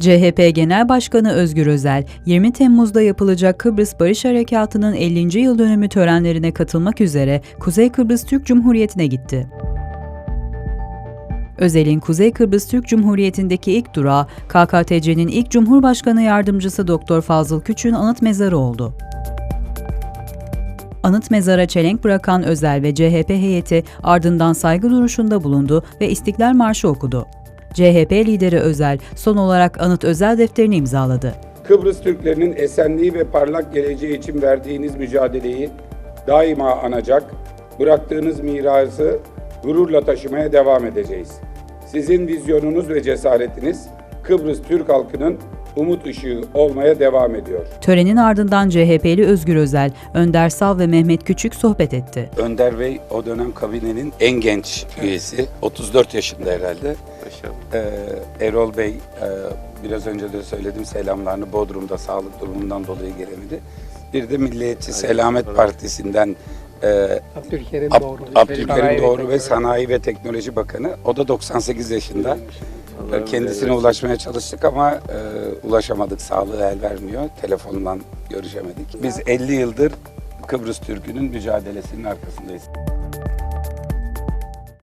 CHP Genel Başkanı Özgür Özel, 20 Temmuz'da yapılacak Kıbrıs Barış Harekatı'nın 50. yıl dönümü törenlerine katılmak üzere Kuzey Kıbrıs Türk Cumhuriyeti'ne gitti. Özel'in Kuzey Kıbrıs Türk Cumhuriyeti'ndeki ilk durağı, KKTC'nin ilk Cumhurbaşkanı Yardımcısı Doktor Fazıl Küçük'ün anıt mezarı oldu. Anıt mezara çelenk bırakan Özel ve CHP heyeti ardından saygı duruşunda bulundu ve İstiklal Marşı okudu. CHP lideri Özel son olarak anıt özel defterini imzaladı. Kıbrıs Türklerinin esenliği ve parlak geleceği için verdiğiniz mücadeleyi daima anacak, bıraktığınız mirası gururla taşımaya devam edeceğiz. Sizin vizyonunuz ve cesaretiniz Kıbrıs Türk halkının umut ışığı olmaya devam ediyor. Törenin ardından CHP'li Özgür Özel, Önder Sav ve Mehmet Küçük sohbet etti. Önder Bey o dönem kabinenin en genç üyesi. 34 yaşında herhalde. Ee, Erol Bey e, biraz önce de söyledim selamlarını Bodrum'da sağlık durumundan dolayı gelemedi. Bir de Milliyetçi Selamet Partisi'nden e, Abdülkerim Ab- Doğru. Abdülkerim Sanayi Doğru ve. Sanayi ve Teknoloji Bakanı. O da 98 yaşında. Kendisine ulaşmaya çalıştık ama e, ulaşamadık. Sağlığı el vermiyor. Telefondan görüşemedik. Biz 50 yıldır Kıbrıs Türk'ünün mücadelesinin arkasındayız.